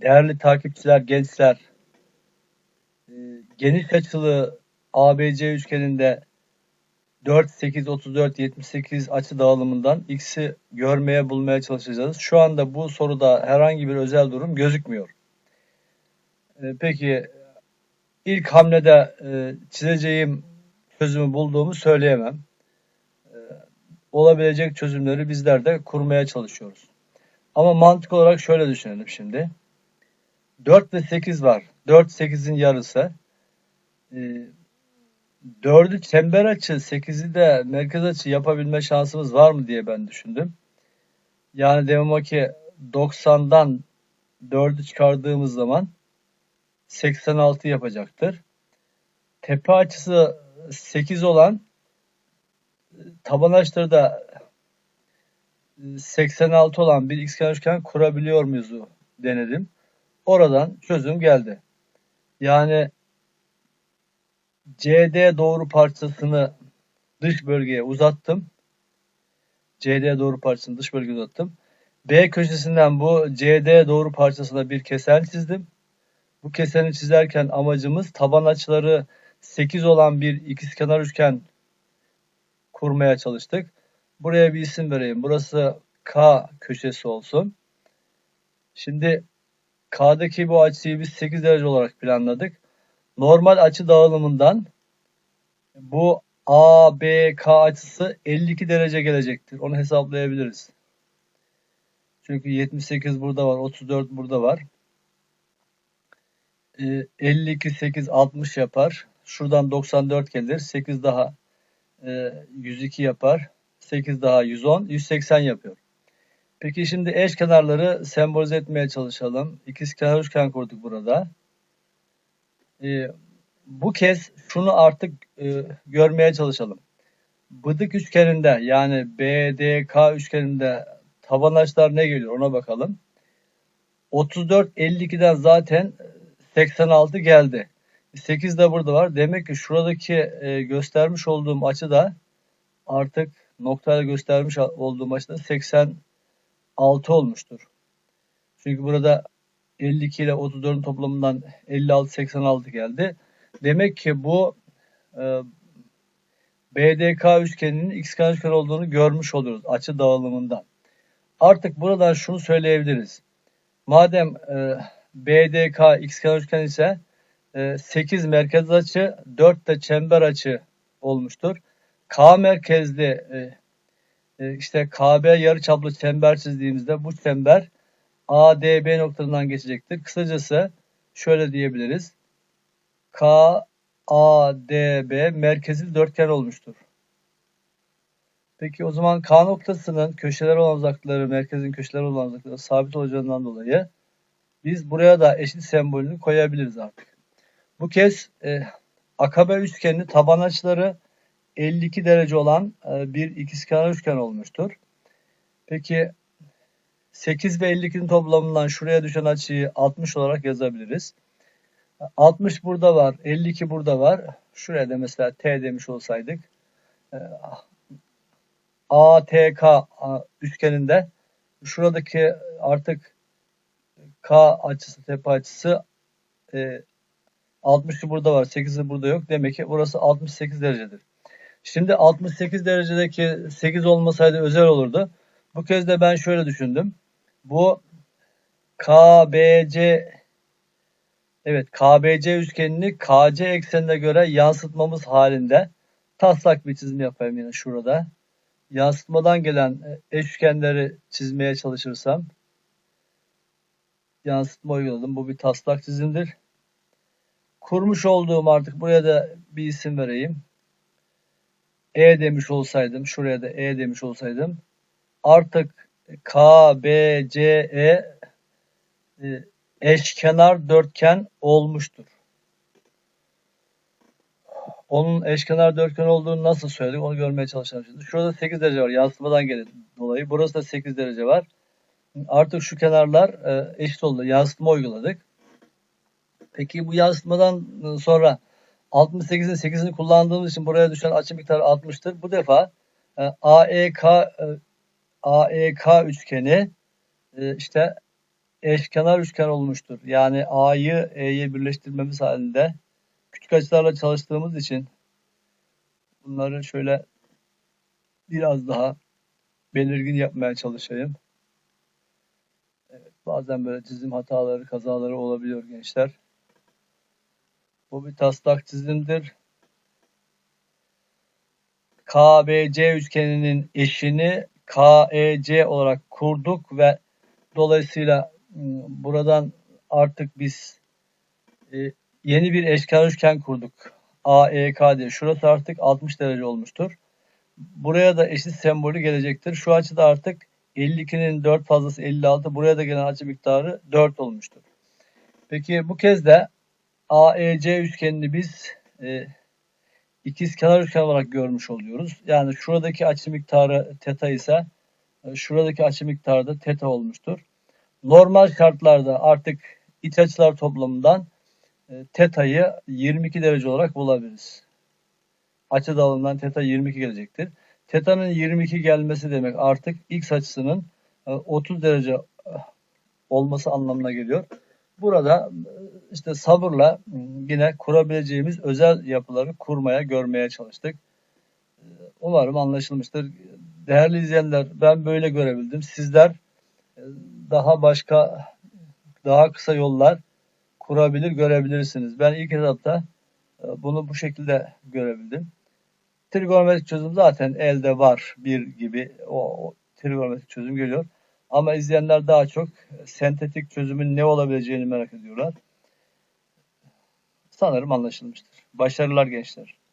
Değerli takipçiler, gençler, e, geniş açılı ABC üçgeninde 4, 8, 34, 78 açı dağılımından x'i görmeye bulmaya çalışacağız. Şu anda bu soruda herhangi bir özel durum gözükmüyor. E, Peki ilk hamlede e, çizeceğim çözümü bulduğumu söyleyemem. Olabilecek çözümleri bizler de kurmaya çalışıyoruz. Ama mantık olarak şöyle düşünelim şimdi. 4 ve 8 var. 4 8'in yarısı. Ee, 4'ü çember açı, 8'i de merkez açı yapabilme şansımız var mı diye ben düşündüm. Yani demem o ki 90'dan 4'ü çıkardığımız zaman 86 yapacaktır. Tepe açısı 8 olan taban açıları da 86 olan bir xkenar üçgen kurabiliyor muyuz denedim. Oradan çözüm geldi. Yani CD doğru parçasını dış bölgeye uzattım. CD doğru parçasını dış bölgeye uzattım. B köşesinden bu CD doğru parçasına bir kesen çizdim. Bu keseni çizerken amacımız taban açıları 8 olan bir ikizkenar üçgen kurmaya çalıştık. Buraya bir isim vereyim. Burası K köşesi olsun. Şimdi K'daki bu açıyı biz 8 derece olarak planladık. Normal açı dağılımından bu ABK açısı 52 derece gelecektir. Onu hesaplayabiliriz. Çünkü 78 burada var, 34 burada var. 52, 8, 60 yapar. Şuradan 94 gelir. 8 daha 102 e, yapar. 8 daha 110, 180 yapıyor. Peki şimdi eş kenarları sembolize etmeye çalışalım. İkiz kenar üçgen kurduk burada. Ee, bu kez şunu artık e, görmeye çalışalım. Bıdık üçgeninde yani BDK üçgeninde taban açılar ne geliyor ona bakalım. 34 52'den zaten 86 geldi. 8 de burada var. Demek ki şuradaki e, göstermiş olduğum açı da artık noktayla göstermiş olduğum açıda 86 olmuştur. Çünkü burada 52 ile 34'ün toplamından 56-86 geldi. Demek ki bu e, BDK üçgeninin x üçgen olduğunu görmüş oluyoruz açı dağılımından. Artık buradan şunu söyleyebiliriz. Madem e, BDK x üçgen ise e, 8 merkez açı, 4 de çember açı olmuştur. K merkezli e, işte KB yarıçaplı çember çizdiğimizde bu çember ADB noktasından geçecektir. Kısacası şöyle diyebiliriz. KADB merkezli dörtgen olmuştur. Peki o zaman K noktasının köşeler olan uzaklıkları, merkezin köşeler olan uzaklıkları sabit olacağından dolayı biz buraya da eşit sembolünü koyabiliriz artık. Bu kez e, akabe üçgeninin taban açıları 52 derece olan e, bir ikizkenar üçgen olmuştur. Peki 8 ve 52'nin toplamından şuraya düşen açıyı 60 olarak yazabiliriz. 60 burada var, 52 burada var. Şuraya da mesela T demiş olsaydık. E, ATK üçgeninde şuradaki artık K açısı, tepe açısı 60'ı burada var, 8'i burada yok. Demek ki burası 68 derecedir. Şimdi 68 derecedeki 8 olmasaydı özel olurdu. Bu kez de ben şöyle düşündüm. Bu KBC Evet KBC üçgenini KC eksenine göre yansıtmamız halinde taslak bir çizim yapayım yine şurada. Yansıtmadan gelen e, eş üçgenleri çizmeye çalışırsam yansıtma uyguladım. Bu bir taslak çizimdir. Kurmuş olduğum artık buraya da bir isim vereyim. E demiş olsaydım, şuraya da E demiş olsaydım artık K, B, C, E, e eşkenar dörtgen olmuştur. Onun eşkenar dörtgen olduğunu nasıl söyledik onu görmeye çalışalım şimdi. Şurada 8 derece var yansımadan gelen dolayı. Burası da 8 derece var. Artık şu kenarlar e, eşit oldu. Yansıtma uyguladık. Peki bu yansıtmadan sonra 68'in 8'ini kullandığımız için buraya düşen açı miktarı 60'tır. Bu defa e, AEK e, AEK üçgeni e, işte eşkenar üçgen olmuştur. Yani A'yı E'ye birleştirmemiz halinde küçük açılarla çalıştığımız için bunları şöyle biraz daha belirgin yapmaya çalışayım. Evet, bazen böyle çizim hataları, kazaları olabiliyor gençler. Bu bir taslak çizimdir. KBC üçgeninin eşini KEC olarak kurduk ve dolayısıyla m, buradan artık biz e, yeni bir eşkenar üçgen kurduk. AEK diye. Şurası artık 60 derece olmuştur. Buraya da eşit sembolü gelecektir. Şu açıda artık 52'nin 4 fazlası 56. Buraya da gelen açı miktarı 4 olmuştur. Peki bu kez de AEC üçgenini biz e, ikizkenar üçgen olarak görmüş oluyoruz. Yani şuradaki açı miktarı teta ise e, şuradaki açı miktarı da teta olmuştur. Normal şartlarda artık iç açılar toplamından e, teta'yı 22 derece olarak bulabiliriz. Açı dağılımından teta 22 gelecektir. Teta'nın 22 gelmesi demek artık x açısının e, 30 derece e, olması anlamına geliyor. Burada işte sabırla m, yine kurabileceğimiz özel yapıları kurmaya, görmeye çalıştık. Umarım anlaşılmıştır. Değerli izleyenler ben böyle görebildim. Sizler e, daha başka daha kısa yollar kurabilir, görebilirsiniz. Ben ilk etapta e, bunu bu şekilde görebildim. Trigonometrik çözüm zaten elde var bir gibi o, o trigonometrik çözüm geliyor. Ama izleyenler daha çok sentetik çözümün ne olabileceğini merak ediyorlar. Sanırım anlaşılmıştır. Başarılar gençler.